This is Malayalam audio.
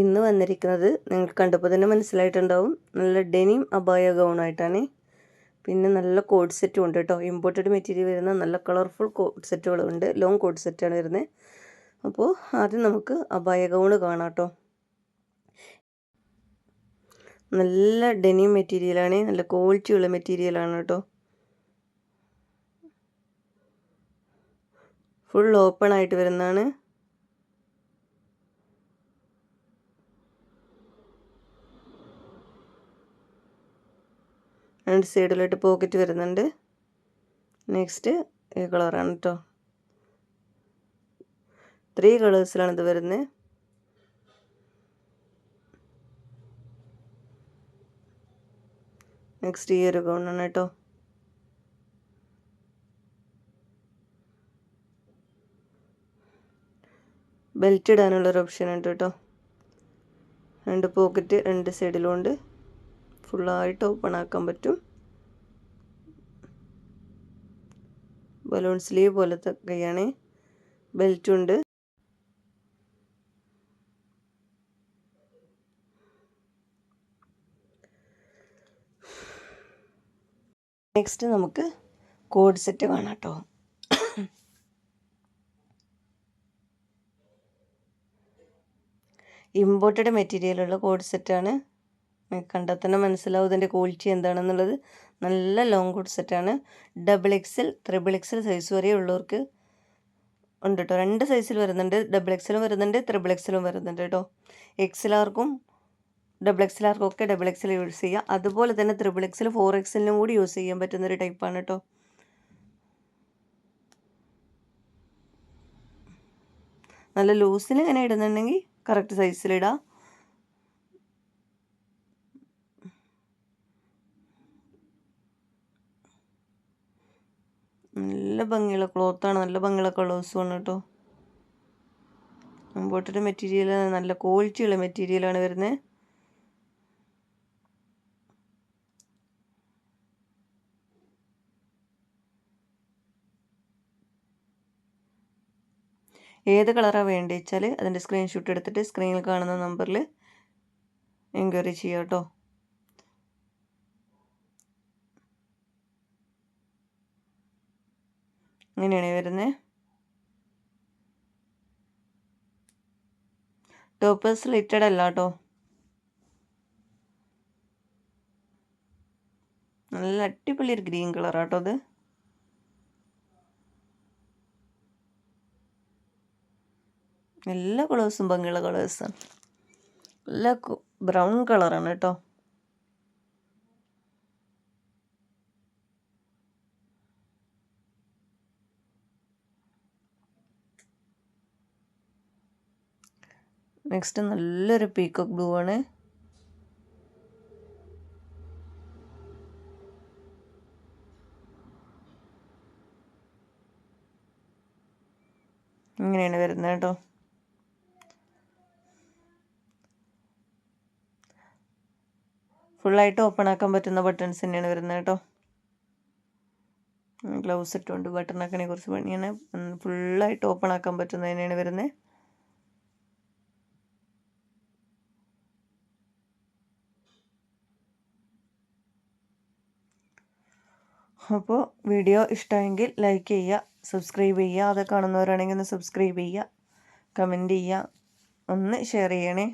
ഇന്ന് വന്നിരിക്കുന്നത് നിങ്ങൾക്ക് കണ്ടപ്പോൾ തന്നെ മനസ്സിലായിട്ടുണ്ടാവും. നല്ല ഡെനിം അബായ ഗൗണായിട്ടാണ് പിന്നെ നല്ല കോഡ് സെറ്റും ഉണ്ട് കേട്ടോ. ഇമ്പോർട്ടഡ് മെറ്റീരിയൽ വരുന്ന നല്ല കളർഫുൾ കോഡ് സെറ്റുകളും ഉണ്ട്. ലോങ് കോഡ് സെറ്റാണ് വരുന്നത്. അപ്പോൾ ആദ്യം നമുക്ക് അബായ ഗൗണ് കാണാം കേട്ടോ. നല്ല ഡെനിം മെറ്റീരിയലാണ് നല്ല ക്വാളിറ്റി ഉള്ള മെറ്റീരിയലാണ് കേട്ടോ. ഫുൾ ഓപ്പൺ ആയിട്ട് വരുന്നതാണ്. രണ്ട് സൈഡിലായിട്ട് പോക്കറ്റ് വരുന്നുണ്ട്. നെക്സ്റ്റ് ഈ കളറാണ് കേട്ടോ ത്രീ കളേഴ്സിലാണ് ഇത് വരുന്നത് നെക്സ്റ്റ് ഈ ഒരു ഗൗണാണ് കേട്ടോ ബെൽറ്റ് ഇടാനുള്ളൊരു ഓപ്ഷൻ ഉണ്ട് കേട്ടോ രണ്ട് പോക്കറ്റ് രണ്ട് സൈഡിലും ഉണ്ട്. ഫുള്ളായിട്ട് ഓപ്പൺ ആക്കാൻ പറ്റും. ബലൂൺ സ്ലീവ് പോലത്തെ കൈയാണ്. ബെൽറ്റുണ്ട്. നെക്സ്റ്റ് നമുക്ക് കോഡ് സെറ്റ് കാണാം കേട്ടോ. ഇമ്പോർട്ടഡ് മെറ്റീരിയലുള്ള കോഡ് സെറ്റാണ്. കണ്ടാൽ തന്നെ മനസ്സിലാവും ഇതിന്റെ ക്വാളിറ്റി എന്താണെന്നുള്ളത്. നല്ല ലോങ് കോഡ് സെറ്റാണ് double XL triple XL size വരെ ഉള്ളവർക്ക് ഉണ്ട് കേട്ടോ രണ്ട് സൈസിൽ വരുന്നുണ്ട്. ഡബിൾ എക്സലും വരുന്നുണ്ട് ത്രിബിൾ എക്സലും വരുന്നുണ്ട് കേട്ടോ എക്സലാർക്കും ഡബിൾ എക്സലാർക്കും ഒക്കെ ഡബിൾ എക്സൽ യൂസ് ചെയ്യുക അതുപോലെ തന്നെ ത്രിബിൾ എക്സൽ ഫോർ എക്സലിനും കൂടി യൂസ് ചെയ്യാൻ പറ്റുന്ന ഒരു ടൈപ്പാണ് കേട്ടോ നല്ല ലൂസിൽ ഇങ്ങനെ ഇടുന്നുണ്ടെങ്കിൽ കറക്റ്റ് സൈസിലിടാം നല്ല ഭംഗിയുള്ള ക്ലോത്താണ് നല്ല ഭംഗിയുള്ള കളേഴ്സുമാണ് കേട്ടോ ഇമ്പോർട്ടഡ് മെറ്റീരിയൽ നല്ല ക്വാളിറ്റിയുള്ള മെറ്റീരിയലാണ് വരുന്നത് ഏത് കളറാണ് വേണ്ടി വെച്ചാൽ അതിന്റെ സ്ക്രീൻഷോട്ട് എടുത്തിട്ട് സ്ക്രീനിൽ കാണുന്ന നമ്പറിൽ എൻക്വയറി ചെയ്യാം കേട്ടോ ഇങ്ങനെയാണ് വരുന്നത് ടോപ്പ് സ്ലിറ്റഡ് അല്ല കേട്ടോ നല്ല അടിപൊളി ഒരു ഗ്രീൻ കളർ കളറാട്ടോ അത് എല്ലാ കളേഴ്സും ഭംഗിയുള്ള കളേഴ്സാണ് നല്ല ബ്രൗൺ കളറാണ് കേട്ടോ നെക്സ്റ്റ് നല്ലൊരു പീക്കോക്ക് ബ്ലൂ ആണ്. ഇങ്ങനെയാണ് വരുന്നത് കേട്ടോ. ഫുള്ളായിട്ട് ഓപ്പൺ ആക്കാൻ പറ്റുന്ന ബട്ടൺസ് തന്നെയാണ് വരുന്നത് കേട്ടോ. ഗ്ലൗസ് ഇട്ടുകൊണ്ട് ബട്ടൺ ആക്കണേ കുറച്ച് പണിയാണ്. ഫുള്ളായിട്ട് ഓപ്പൺ ആക്കാൻ പറ്റുന്നതിനാണ് വരുന്നത്. അപ്പോൾ വീഡിയോ ഇഷ്ടമെങ്കിൽ ലൈക്ക് ചെയ്യുക സബ്സ്ക്രൈബ് ചെയ്യുക. അത് കാണുന്നവരാണെങ്കിൽ ഒന്ന് സബ്സ്ക്രൈബ് ചെയ്യുക കമന്റ് ചെയ്യുക. ഒന്ന് ഷെയർ ചെയ്യണേ.